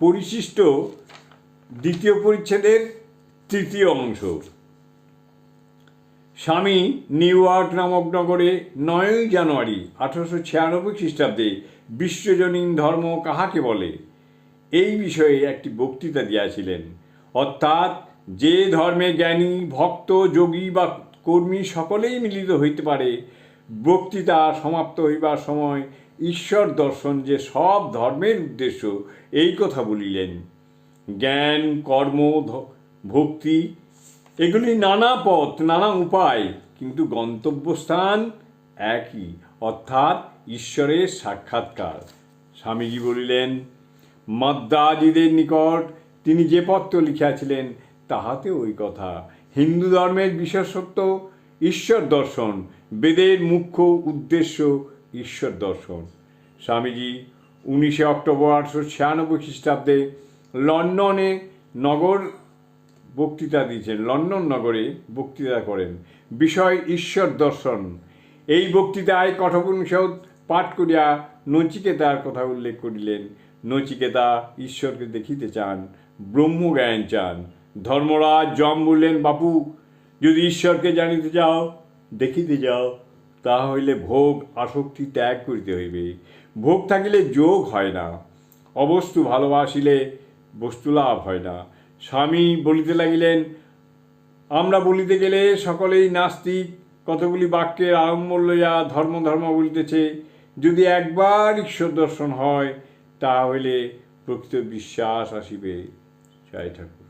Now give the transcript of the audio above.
পরিশিষ্ট দ্বিতীয় পরিচ্ছেদের তৃতীয় অংশ। স্বামী নিউ ইয়র্ক নামক নগরে নয়ই জানুয়ারি আঠারোশো ছিয়ানব্বই খ্রিস্টাব্দে বিশ্বজনীন ধর্ম কাহাকে বলে? এই বিষয়ে একটি বক্তৃতা দিয়াছিলেন। অর্থাৎ যে ধর্মে জ্ঞানী, ভক্ত, যোগী বা কর্মী সকলেই মিলিত হইতে পারে, বক্তৃতা সমাপ্ত হইবার সময় ঈশ্বর দর্শন যে সব ধর্মের উদ্দেশ্য, এই কথা বলিলেন। জ্ঞান, কর্ম ভক্তি, এগুলি নানা পথ, নানা উপায়, কিন্তু গন্তব্যস্থান একই, অর্থাৎ ঈশ্বরের সাক্ষাৎকার। স্বামীজি বলিলেন মাদ্দাজিদের নিকট তিনি যে পত্র লিখিয়াছিলেন, তাহাতে ওই কথা। হিন্দু ধর্মের বিশেষত্ব, ঈশ্বর দর্শন, বেদের মুখ্য উদ্দেশ্য ঈশ্বর দর্শন। স্বামীজি উনিশে অক্টোবর আটশো ছিয়ানব্বই খ্রিস্টাব্দে লন্ডনে নগর বক্তৃতা দিয়েছেন, লন্ডন নগরে বক্তৃতা করেন। বিষয় ঈশ্বর দর্শন। এই বক্তৃতায় কঠোপনিষদ পাঠ করিয়া নচিকেতার কথা উল্লেখ করিলেন। নচিকেতা ঈশ্বরকে দেখিতে চান, ব্রহ্মজ্ঞান চান। ধর্মরাজ জম বললেন, বাপু, যদি ঈশ্বরকে জানিতে যাও দেখিতে যাও। তাহা হইলে ভোগ আসক্তি ত্যাগ করিতে হইবে। ভোগ থাকিলে যোগ হয় না। অবস্তু ভালোবাসিলে বস্তু লাভ হয় না। স্বামী বলিতে লাগিলেন, আমরা বলিতে গেলে সকলেই নাস্তিক। কতগুলি বাক্যের আরম্ভ লইয়া ধর্ম ধর্ম বলিতেছে। যদি একবার ঈশ্বর দর্শন হয় তা হইলে প্রকৃত বিশ্বাস আসিবে। জয় ঠাকুর।